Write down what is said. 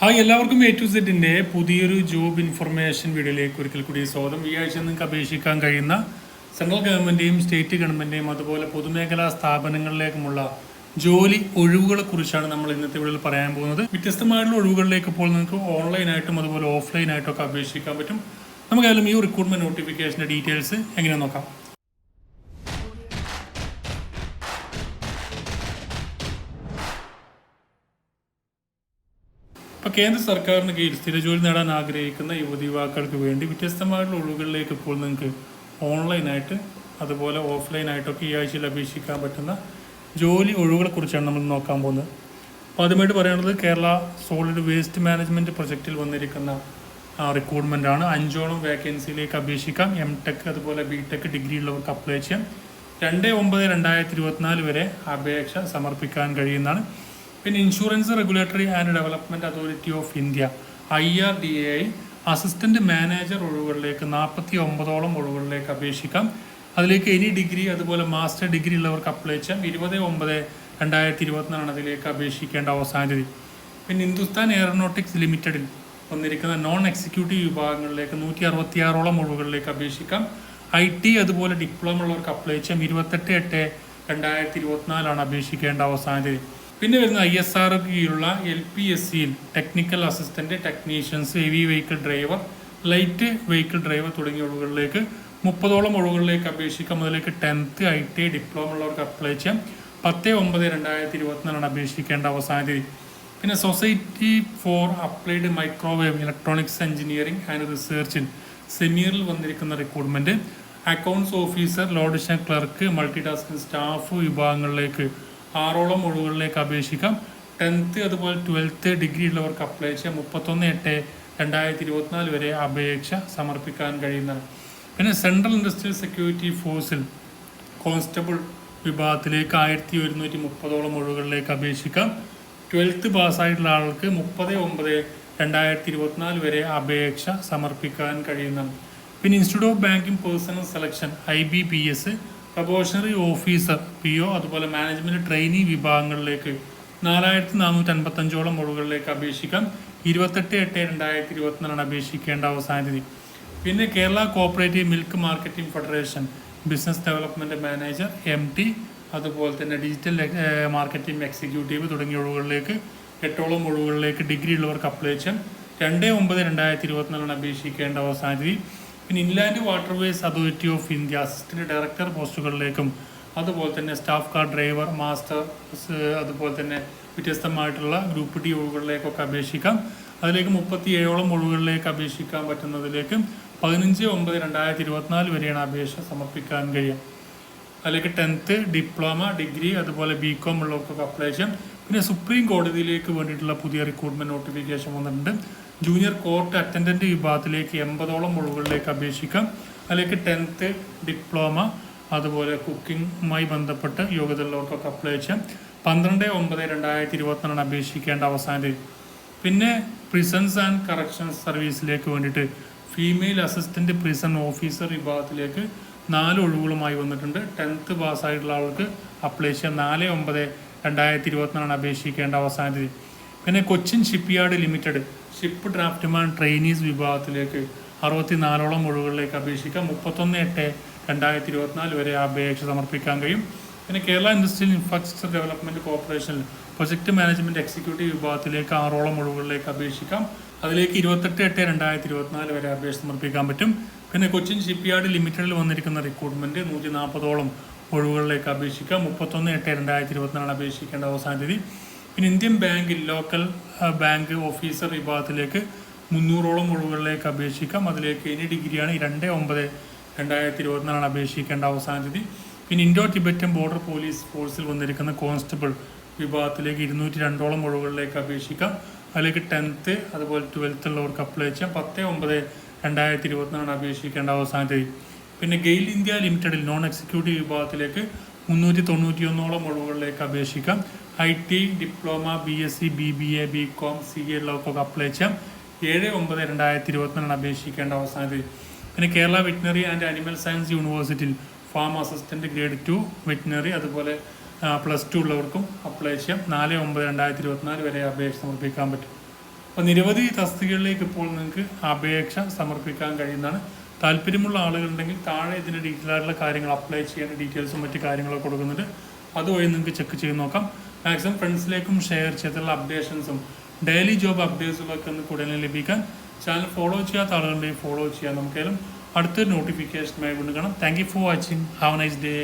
Hi എല്ലാവർക്കും A to സെറ്റിന്റെ പുതിയൊരു ജോബ് ഇൻഫർമേഷൻ വീഡിയോയിലേക്ക് ഒരിക്കൽ കൂടി സ്വാഗതം. ഈ ആഴ്ച നിങ്ങൾക്ക് അപേക്ഷിക്കാൻ കഴിയുന്ന സെൻട്രൽ ഗവൺമെന്റിന്റെയും സ്റ്റേറ്റ് ഗവൺമെന്റിന്റെയും അതുപോലെ പൊതുമേഖലാ സ്ഥാപനങ്ങളിലേക്കുമുള്ള ജോലി ഒഴിവുകളെ കുറിച്ചാണ് നമ്മൾ ഇന്നത്തെ വീഡിയോയിൽ പറയാൻ പോകുന്നത്. വ്യത്യസ്തമായിട്ടുള്ള ഒഴിവുകളിലേക്ക് ഇപ്പോൾ നിങ്ങൾക്ക് ഓൺലൈനായിട്ടും അതുപോലെ ഓഫ്ലൈനായിട്ടും ഒക്കെ അപേക്ഷിക്കാൻ പറ്റും. നമുക്കായാലും ഈ റിക്രൂട്ട്മെന്റ് നോട്ടിഫിക്കേഷന്റെ ഡീറ്റെയിൽസ് എങ്ങനെ നോക്കാം? ഇപ്പോൾ കേന്ദ്ര സർക്കാരിന് കീഴിൽ സ്ഥിരജോലി നേടാൻ ആഗ്രഹിക്കുന്ന യുവതി യുവാക്കൾക്ക് വേണ്ടി വ്യത്യസ്തമായിട്ടുള്ള ഒഴിവുകളിലേക്ക് ഇപ്പോൾ നിങ്ങൾക്ക് ഓൺലൈനായിട്ട് അതുപോലെ ഓഫ്ലൈനായിട്ടൊക്കെ ഈ ആഴ്ചയിൽ അപേക്ഷിക്കാൻ പറ്റുന്ന ജോലി ഒഴിവുകളെ കുറിച്ചാണ് നമ്മൾ നോക്കാൻ പോകുന്നത്. അപ്പോൾ ആദ്യമായിട്ട് പറയുന്നത് കേരള സോളിഡ് വേസ്റ്റ് മാനേജ്മെന്റ് പ്രൊജക്റ്റിൽ വന്നിരിക്കുന്ന റിക്രൂട്ട്മെന്റ് ആണ് അഞ്ചോളം വേക്കൻസിയിലേക്ക് അപേക്ഷിക്കാം. എം ടെക് അതുപോലെ ബി ടെക് ഡിഗ്രി ഉള്ളവർക്ക് അപ്ലൈ ചെയ്യാം. രണ്ട് ഒമ്പത് രണ്ടായിരത്തി ഇരുപത്തിനാല് വരെ അപേക്ഷ സമർപ്പിക്കാൻ കഴിയുന്നതാണ്. പിന്നെ insurance regulatory and development authority of India I R D A I assistant manager ഒഴിവുകളിലേക്ക് നാൽപ്പത്തി ഒമ്പതോളം ഒഴിവുകളിലേക്ക് അപേക്ഷിക്കാം. അതിലേക്ക് എനി ഡിഗ്രി അതുപോലെ മാസ്റ്റർ ഡിഗ്രി ഉള്ളവർക്ക് അപ്ലൈ ചെയ്യാം. ഇരുപത് ഒമ്പത് രണ്ടായിരത്തി ഇരുപത്തിനാലാണ് അതിലേക്ക് അപേക്ഷിക്കേണ്ട അവസാന തീയതി. പിന്നെ ഹിന്ദുസ്ഥാൻ എയറോനോട്ടിക്സ് ലിമിറ്റഡിൽ വന്നിരിക്കുന്ന നോൺ എക്സിക്യൂട്ടീവ് വിഭാഗങ്ങളിലേക്ക് നൂറ്റി അറുപത്തിയാറോളം ഒഴിവുകളിലേക്ക് അപേക്ഷിക്കാം. ഐ ടി അതുപോലെ ഡിപ്ലോമ ഉള്ളവർക്ക് അപ്ലൈ ചെയ്യാം. ഇരുപത്തെട്ട് എട്ട് രണ്ടായിരത്തി ഇരുപത്തിനാലാണ് അപേക്ഷിക്കേണ്ട അവസാന തീയതി. പിന്നെ വരുന്ന ഐ എസ് ആർ കീഴിലുള്ള എൽ പി എസ് സിയിൽ technical assistant technicians heavy vehicle driver light vehicle driver തുടങ്ങിയ ഒഴിവുകളിലേക്ക് മുപ്പതോളം ഒഴിവുകളിലേക്ക് അപേക്ഷിക്കാം. അതിലേക്ക് ടെൻത്ത് ഐ ടി ഡിപ്ലോമ ഉള്ളവർക്ക് അപ്ലൈ ചെയ്യാം. പത്ത് ഒമ്പത് രണ്ടായിരത്തി ഇരുപത്തിനാലാണ് അപേക്ഷിക്കേണ്ട അവസാന തീയതി. പിന്നെ society for applied microwave electronics engineering and റിസർച്ചിൽ സെമിയറിൽ വന്നിരിക്കുന്ന റിക്രൂട്ട്മെന്റ് അക്കൗണ്ട്സ് ഓഫീസർ ലോഡിഷൻ ക്ലർക്ക് മൾട്ടി ടാസ്കിംഗ് സ്റ്റാഫ് വിഭാഗങ്ങളിലേക്ക് ആറോളം ഒഴിവുകളിലേക്ക് അപേക്ഷിക്കാം. ടെൻത്ത് അതുപോലെ ട്വൽത്ത് ഡിഗ്രി ഉള്ളവർക്ക് അപ്ലൈ ചെയ്യാം. മുപ്പത്തൊന്ന് എട്ട് രണ്ടായിരത്തി ഇരുപത്തിനാല് വരെ അപേക്ഷ സമർപ്പിക്കാൻ കഴിയുന്നതാണ് പിന്നെ സെൻട്രൽ ഇൻഡസ്ട്രിയൽ സെക്യൂരിറ്റി ഫോഴ്സിൽ കോൺസ്റ്റബിൾ വിഭാഗത്തിലേക്ക് ആയിരത്തി ഒരുന്നൂറ്റി മുപ്പതോളം ഒഴിവുകളിലേക്ക് അപേക്ഷിക്കാം. ട്വൽത്ത് പാസ്സായിട്ടുള്ള ആൾക്ക് മുപ്പത് ഒമ്പത് രണ്ടായിരത്തി ഇരുപത്തിനാല് വരെ അപേക്ഷ സമർപ്പിക്കാൻ കഴിയുന്നതാണ് പിന്നെ institute of banking personnel selection I B P S probationary officer P O അതുപോലെ മാനേജ്മെന്റ് ട്രെയിനി വിഭാഗങ്ങളിലേക്ക് നാലായിരത്തി നാനൂറ്റി അൻപത്തഞ്ചോളം ഒഴിവുകളിലേക്ക് അപേക്ഷിക്കാം ഇരുപത്തെട്ട് എട്ട് രണ്ടായിരത്തി ഇരുപത്തിനാലാണ് അപേക്ഷിക്കേണ്ട അവസാന തീയതി പിന്നെ Kerala cooperative milk marketing federation business development manager M T അതുപോലെ തന്നെ ഡിജിറ്റൽ മാർക്കറ്റിംഗ് എക്സിക്യൂട്ടീവ് തുടങ്ങിയ ഒഴിവുകളിലേക്ക് എട്ടോളം ഒഴുകളിലേക്ക് ഡിഗ്രി ഉള്ളവർക്ക് അപ്ലൈ ചെയ്യാം രണ്ട് ഒമ്പത് രണ്ടായിരത്തി ഇരുപത്തിനാലാണ് അപേക്ഷിക്കേണ്ട അവസാന തീയതി പിന്നെ inland waterways authority of India assistant director പോസ്റ്റുകളിലേക്കും അതുപോലെ തന്നെ സ്റ്റാഫ് കാർ ഡ്രൈവർ മാസ്റ്റർ അതുപോലെ തന്നെ വ്യത്യസ്തമായിട്ടുള്ള ഗ്രൂപ്പ് ഡി ഒഴിവുകളിലേക്കൊക്കെ അപേക്ഷിക്കാം. അതിലേക്ക് മുപ്പത്തി ഏഴോളം ഒഴിവുകളിലേക്ക് അപേക്ഷിക്കാൻ പറ്റുന്നതിലേക്ക് പതിനഞ്ച് ഒമ്പത് രണ്ടായിരത്തി ഇരുപത്തിനാല് വരെയാണ് അപേക്ഷ സമർപ്പിക്കാൻ കഴിയുക. അതിലേക്ക് ടെൻത്ത് ഡിപ്ലോമ ഡിഗ്രി അതുപോലെ ബി കോം ഉള്ളവർക്കൊക്കെ അപ്ലൈ ചെയ്യാം. പിന്നെ സുപ്രീം കോടതിയിലേക്ക് വേണ്ടിയിട്ടുള്ള പുതിയ റിക്രൂട്ട്മെന്റ് നോട്ടിഫിക്കേഷൻ വന്നിട്ടുണ്ട്. ജൂനിയർ കോർട്ട് അറ്റൻഡന്റ് വിഭാഗത്തിലേക്ക് എൺപതോളം ഒഴിവുകളിലേക്ക് അപേക്ഷിക്കാം. അതിലേക്ക് ടെൻത്ത് ഡിപ്ലോമ അതുപോലെ കുക്കിങ്ങുമായി ബന്ധപ്പെട്ട് യോഗ്യതകളിലോട്ടൊക്കെ അപ്ലൈ ചെയ്യാം. പന്ത്രണ്ട് ഒമ്പത് രണ്ടായിരത്തി ഇരുപത്തിനാണ് അപേക്ഷിക്കേണ്ട അവസാന തീയതി. പിന്നെ പ്രിസൻസ് ആൻഡ് കറക്ഷൻസ് സർവീസിലേക്ക് വേണ്ടിയിട്ട് ഫീമെയിൽ അസിസ്റ്റന്റ് പ്രിസൺ ഓഫീസർ വിഭാഗത്തിലേക്ക് നാല് ഒഴിവുകളുമായി വന്നിട്ടുണ്ട്. ടെൻത്ത് പാസ്സായിട്ടുള്ള ആൾക്ക് അപ്ലൈ ചെയ്യാം. നാല് ഒമ്പത് രണ്ടായിരത്തി ഇരുപത്തിനാലാണ് അപേക്ഷിക്കേണ്ട അവസാന തീയതി. പിന്നെ Cochin shipyard limited ship draftsman trainees വിഭാഗത്തിലേക്ക് അറുപത്തിനാലോളം ഒഴിവുകളിലേക്ക് അപേക്ഷിക്കാം. മുപ്പത്തൊന്ന് എട്ട് രണ്ടായിരത്തി ഇരുപത്തിനാല് വരെ അപേക്ഷ സമർപ്പിക്കാൻ കഴിയും. പിന്നെ കേരള ഇൻഡസ്ട്രിയൽ ഇൻഫ്രാസ്ട്രക്ചർ ഡെവലപ്മെന്റ് കോർപ്പറേഷനിൽ പ്രൊജക്ട് മാനേജ്മെന്റ് എക്സിക്യൂട്ടീവ് വിഭാഗത്തിലേക്ക് ആറോളം ഒഴിവുകളിലേക്ക് അപേക്ഷിക്കാം. അതിലേക്ക് ഇരുപത്തെട്ട് എട്ട് രണ്ടായിരത്തി ഇരുപത്തിനാല് വരെ അപേക്ഷ സമർപ്പിക്കാൻ പറ്റും. പിന്നെ കൊച്ചിൻ ഷിപ്പ്യാർഡ് ലിമിറ്റഡിൽ വന്നിരിക്കുന്ന റിക്രൂട്ട്മെന്റ് നൂറ്റി നാൽപ്പതോളം ഒഴിവുകളിലേക്ക് അപേക്ഷിക്കാം. മുപ്പത്തൊന്ന് എട്ട് രണ്ടായിരത്തി ഇരുപത്തിനാല് അപേക്ഷിക്കേണ്ട അവസാന തീയതി. പിന്നെ ഇന്ത്യൻ ബാങ്കിൽ ലോക്കൽ ബാങ്ക് ഓഫീസർ വിഭാഗത്തിലേക്ക് മുന്നൂറോളം ഒഴിവുകളിലേക്ക് അപേക്ഷിക്കാം. അതിലേക്ക് ഇനി ഡിഗ്രിയാണ് രണ്ട് ഒമ്പത് രണ്ടായിരത്തി ഇരുപത്തിനാലാണ് അപേക്ഷിക്കേണ്ട അവസാന തീയതി പിന്നെ ഇൻഡോ ടിബറ്റൻ ബോർഡർ പോലീസ് ഫോഴ്സിൽ വന്നിരിക്കുന്ന കോൺസ്റ്റബിൾ വിഭാഗത്തിലേക്ക് ഇരുന്നൂറ്റി രണ്ടോളം ഒഴിവുകളിലേക്ക് അപേക്ഷിക്കാം. അതിലേക്ക് ടെൻത്ത് അതുപോലെ ട്വൽത്ത് ഉള്ളവർക്ക് അപ്ലൈ ചെയ്യാം. പത്ത് ഒമ്പത് രണ്ടായിരത്തി ഇരുപത്തിനാലാണ് അപേക്ഷിക്കേണ്ട അവസാന തീയതി പിന്നെ ഗെയിൽ ഇന്ത്യ ലിമിറ്റഡിൽ നോൺ എക്സിക്യൂട്ടീവ് വിഭാഗത്തിലേക്ക് മുന്നൂറ്റി തൊണ്ണൂറ്റി ഒന്നോളം ഒഴിവുകളിലേക്ക് അപേക്ഷിക്കാം. I T diploma B S C B B A B com C A ഉള്ളവർക്കൊക്കെ apply ചെയ്യാം. ഏഴ് ഒമ്പത് രണ്ടായിരത്തി ഇരുപത്തിനാണ് അപേക്ഷിക്കേണ്ട അവസാന തീയതി പിന്നെ Kerala veterinary and animal science യൂണിവേഴ്സിറ്റിയിൽ farm assistant grade two veterinary അതുപോലെ പ്ലസ് ടു ഉള്ളവർക്കും അപ്ലൈ ചെയ്യാം. നാല് ഒമ്പത് രണ്ടായിരത്തി ഇരുപത്തിനാല് വരെ അപേക്ഷ സമർപ്പിക്കാൻ പറ്റും. അപ്പോൾ നിരവധി തസ്തികകളിലേക്ക് ഇപ്പോൾ നിങ്ങൾക്ക് അപേക്ഷ സമർപ്പിക്കാൻ കഴിയുന്നതാണ്. താല്പര്യമുള്ള ആളുകളുണ്ടെങ്കിൽ താഴെ ഇതിന്റെ ഡീറ്റെയിൽ ആയിട്ടുള്ള കാര്യങ്ങൾ അപ്ലൈ ചെയ്യാൻ ഡീറ്റെയിൽസും മറ്റു കാര്യങ്ങളൊക്കെ കൊടുക്കുന്നുണ്ട്. അതുവഴി നിങ്ങൾക്ക് ചെക്ക് ചെയ്ത് നോക്കാം. മാക്സിമം ഫ്രണ്ട്സിലേക്കും ഷെയർ ചെയ്തിട്ടുള്ള അപ്ഡേഷൻസും ഡെയിലി ജോബ് അപ്ഡേറ്റ്സും ഒക്കെ ഒന്ന് കൂടുതൽ ലഭിക്കാൻ ചാനൽ ഫോളോ ചെയ്യാത്ത ആളുകളുണ്ടെങ്കിൽ ഫോളോ ചെയ്യാൻ നമുക്കേലും അടുത്തൊരു നോട്ടിഫിക്കേഷനുമായി വീണ്ടും കാണാം. Thank you for watching. Have nice day.